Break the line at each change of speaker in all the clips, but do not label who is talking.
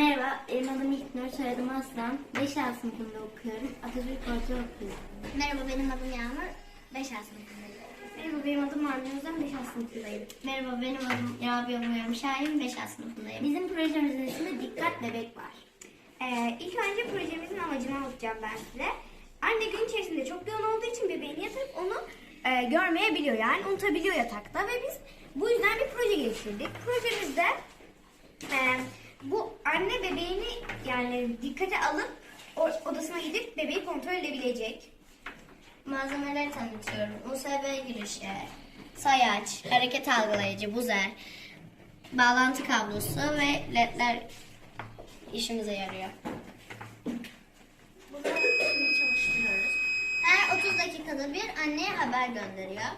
Merhaba, benim adım İlknur, soyadım Aslan. 5 A sınıfında okuyorum. Atatürk Ortaokulu.
Merhaba benim adım Yağmur. 5 A sınıfındayım.
Merhaba, benim adım Armin Özden, 5 A sınıfındayım.
Merhaba benim adım Rabia Buyurun Şahin. 5 A sınıfındayım.
Bizim projemizin ismi Dikkat Bebek var.
Ee, ilk önce projemizin amacını anlatacağım ben size. Anne gün içerisinde çok yoğun olduğu için bebeğini yatırıp onu e, görmeyebiliyor yani unutabiliyor yatakta ve biz bu yüzden bir proje geliştirdik. Projemizde e, anne bebeğini yani dikkate alıp odasına gidip bebeği kontrol edebilecek.
Malzemeleri tanıtıyorum. USB girişi, sayaç, hareket algılayıcı, buzer, bağlantı kablosu ve ledler işimize yarıyor. Bunları şimdi çalıştırıyoruz. Her 30 dakikada bir anneye haber gönderiyor.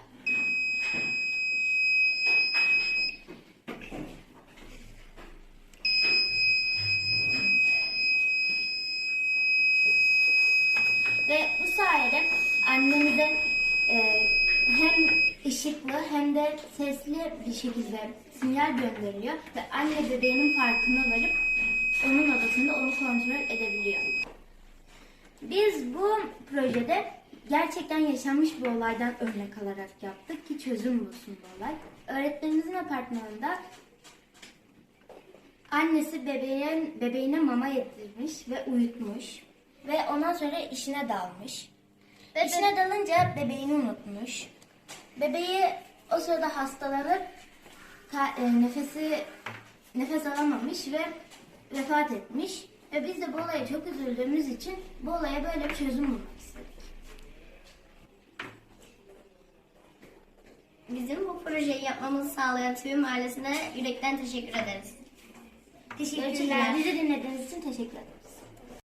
Ve bu sayede annemize e, hem ışıklı hem de sesli bir şekilde sinyal gönderiliyor. Ve anne bebeğinin farkına varıp onun odasında onu kontrol edebiliyor. Biz bu projede gerçekten yaşanmış bir olaydan örnek alarak yaptık ki çözüm bulsun bu olay. Öğretmenimizin apartmanında annesi bebeğin, bebeğine mama yedirmiş ve uyutmuş. Ve ondan sonra işine dalmış. Ve işine dalınca bebeğini unutmuş. Bebeği o sırada hastalanıp ta- e, nefesi nefes alamamış ve vefat etmiş. Ve biz de bu olaya çok üzüldüğümüz için bu olaya böyle bir çözüm bulmak istedik.
Bizim bu projeyi yapmamızı sağlayan tüm ailesine yürekten teşekkür ederiz.
Teşekkürler. Bizi dinlediğiniz için teşekkür ederim.